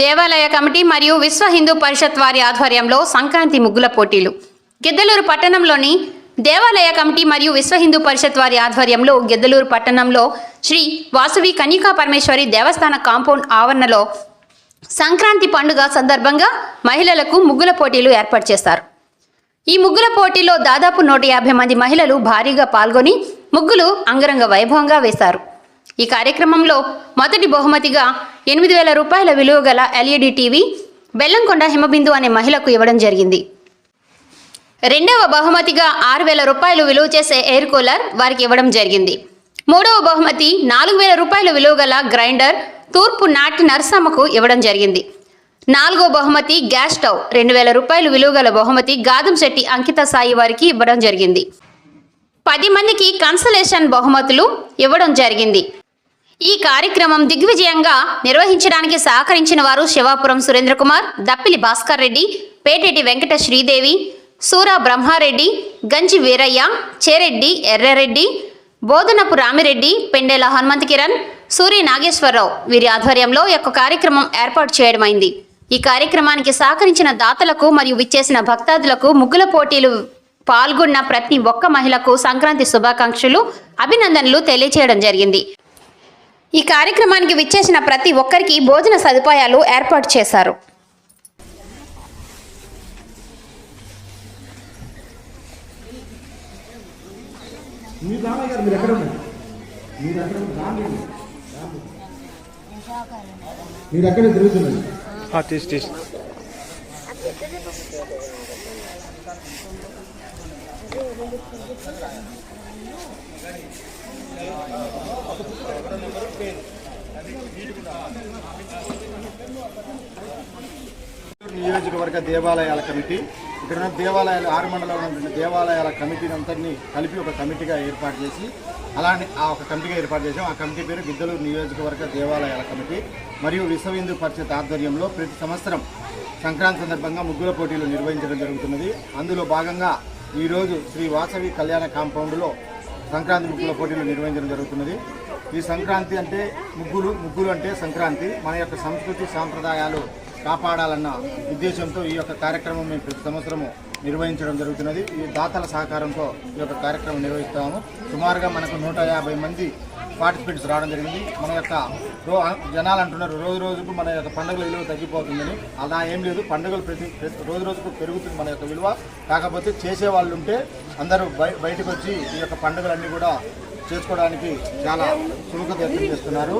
దేవాలయ కమిటీ మరియు విశ్వ హిందూ పరిషత్ వారి ఆధ్వర్యంలో సంక్రాంతి ముగ్గుల పోటీలు. గిద్దలూరు పట్టణంలోని దేవాలయ కమిటీ మరియు విశ్వ హిందూ పరిషత్ వారి ఆధ్వర్యంలో గిద్దలూరు పట్టణంలో శ్రీ వాసువి కన్యకా పరమేశ్వరి దేవస్థాన కాంపౌండ్ ఆవరణలో సంక్రాంతి పండుగ సందర్భంగా మహిళలకు ముగ్గుల పోటీలు ఏర్పాటు చేస్తారు ఈ ముగ్గుల పోటీలో దాదాపు నూట యాభై మంది మహిళలు భారీగా పాల్గొని ముగ్గులు అంగరంగ వైభవంగా వేశారు. ఈ కార్యక్రమంలో మొదటి బహుమతిగా ఎనిమిది వేల రూపాయల విలువ గల ఎల్ఈడి టీవీ బెల్లంకొండ హిమబిందు అనే మహిళకు ఇవ్వడం జరిగింది. రెండవ బహుమతిగా ఆరు వేల రూపాయలు విలువ చేసే ఎయిర్ కూలర్ వారికి ఇవ్వడం జరిగింది. మూడవ బహుమతి నాలుగు వేల రూపాయల విలువ గల గ్రైండర్ తూర్పు నాటి నరసమ్మకు ఇవ్వడం జరిగింది. నాలుగో బహుమతి గ్యాస్ స్టవ్ రెండు వేల రూపాయలు విలువ గల బహుమతి గాదం శెట్టి అంకిత సాయి వారికి ఇవ్వడం జరిగింది. పది మందికి కన్సలేషన్ బహుమతులు ఇవ్వడం జరిగింది. ఈ కార్యక్రమం దిగ్విజయంగా నిర్వహించడానికి సహకరించిన వారు శివాపురం సురేంద్ర కుమార్ దప్పిలి భాస్కర్ రెడ్డి పేటేటి వెంకట శ్రీదేవి సూరా బ్రహ్మారెడ్డి గంజి వీరయ్య చేరెడ్డి ఎర్రారెడ్డి బోధనపు రామిరెడ్డి పెండేల హనుమంత్ కిరణ్ సూరి నాగేశ్వరరావు వీరి ఆధ్వర్యంలో యొక్క కార్యక్రమం ఏర్పాటు చేయడమైంది. ఈ కార్యక్రమానికి సహకరించిన దాతలకు మరియు విచ్చేసిన భక్తాదులకు ముగ్గుల పోటీలు పాల్గొన్న ప్రతి ఒక్క మహిళకు సంక్రాంతి శుభాకాంక్షలు అభినందనలు తెలియచేయడం జరిగింది. ఈ కార్యక్రమానికి విచ్చేసిన ప్రతి ఒక్కరికి భోజన సదుపాయాలు ఏర్పాటు చేశారు. మీరు ఎక్కడ తిరుగుతున్నారు? నియోజకవర్గ దేవాలయాల కమిటీ. ఇక్కడ ఉన్న దేవాలయాలు ఆరు మండలంలో ఉన్న దేవాలయాల కమిటీని అంతటినీ కలిపి ఒక కమిటీగా ఏర్పాటు చేసి అలానే ఆ ఒక కమిటీగా ఏర్పాటు చేసాం ఆ కమిటీ పేరు గిద్దలూరు నియోజకవర్గ దేవాలయాల కమిటీ. మరియు విశ్వ హిందూ పరిషత్ ఆధ్వర్యంలో ప్రతి సంవత్సరం సంక్రాంతి సందర్భంగా ముగ్గుల పోటీలు నిర్వహించడం జరుగుతున్నది. అందులో భాగంగా ఈరోజు శ్రీ వాసవి కళ్యాణ కాంపౌండ్లో సంక్రాంతి ముగ్గుల పోటీలు నిర్వహించడం జరుగుతున్నది. ఈ సంక్రాంతి అంటే ముగ్గులు ముగ్గులు అంటే సంక్రాంతి. మన యొక్క సంస్కృతి సాంప్రదాయాలు కాపాడాలన్న ఉద్దేశంతో ఈ యొక్క కార్యక్రమం మేము ప్రతి సంవత్సరము నిర్వహించడం జరుగుతున్నది. ఈ దాతల సహకారంతో ఈ యొక్క కార్యక్రమం నిర్వహిస్తాము. సుమారుగా మనకు నూట యాభై మంది పార్టిసిపెంట్స్ రావడం జరిగింది. మన యొక్క రో జనాలు అంటున్నారు రోజు రోజుకు మన యొక్క పండుగల విలువ తగ్గిపోతుందని. అలా ఏం లేదు. పండుగలు ప్రతి ప్రతి- రోజు రోజుకు పెరుగుతుంది మన యొక్క విలువ. కాకపోతే చేసే వాళ్ళు ఉంటే అందరూ బయటకు వచ్చి ఈ యొక్క పండుగలన్నీ కూడా చేసుకోవడానికి చాలా సుముఖత వ్యక్తం చేస్తున్నారు.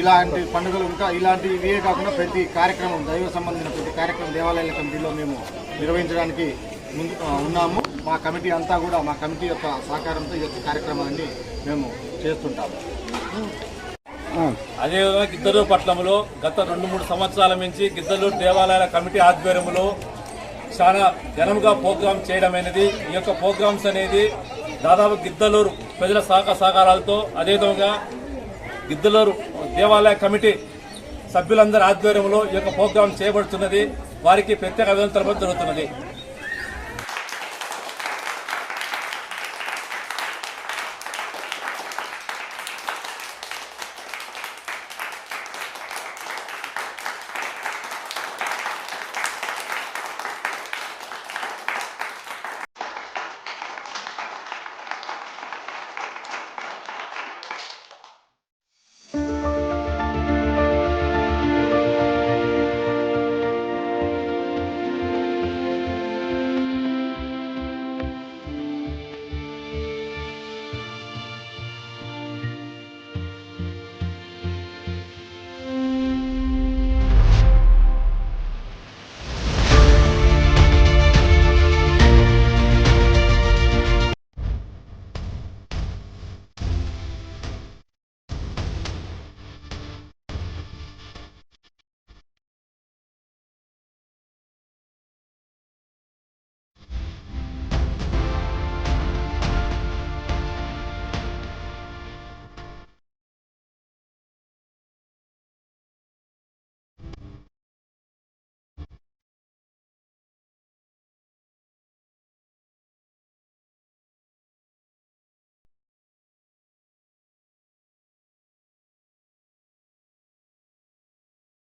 ఇలాంటి పండుగలు ఇంకా ఇలాంటి ఇవే కాకుండా ప్రతి కార్యక్రమం దైవ సంబంధించిన ప్రతి కార్యక్రమం దేవాలయాల కమిటీలో మేము నిర్వహించడానికి ముందు ఉన్నాము. మా కమిటీ అంతా కూడా మా కమిటీ యొక్క సహకారంతో ఈ యొక్క కార్యక్రమాన్ని మేము చేస్తుంటాము. అదేవిధంగా గిద్దరు పట్టణంలో గత రెండు మూడు సంవత్సరాల నుంచి గిద్దలు దేవాలయాల కమిటీ ఆధ్వర్యంలో చాలా ఘనంగా ప్రోగ్రామ్ చేయడం అనేది ఈ యొక్క ప్రోగ్రామ్స్ అనేది దాదాపు గిద్దలూరు ప్రజల సహకార సహకారాలతో అదేవిధంగా గిద్దలూరు దేవాలయ కమిటీ సభ్యులందరి ఆధ్వర్యంలో ఈ యొక్క ప్రోగ్రాం చేయబడుతున్నది. వారికి ప్రత్యేక అభినందన జరుగుతున్నది.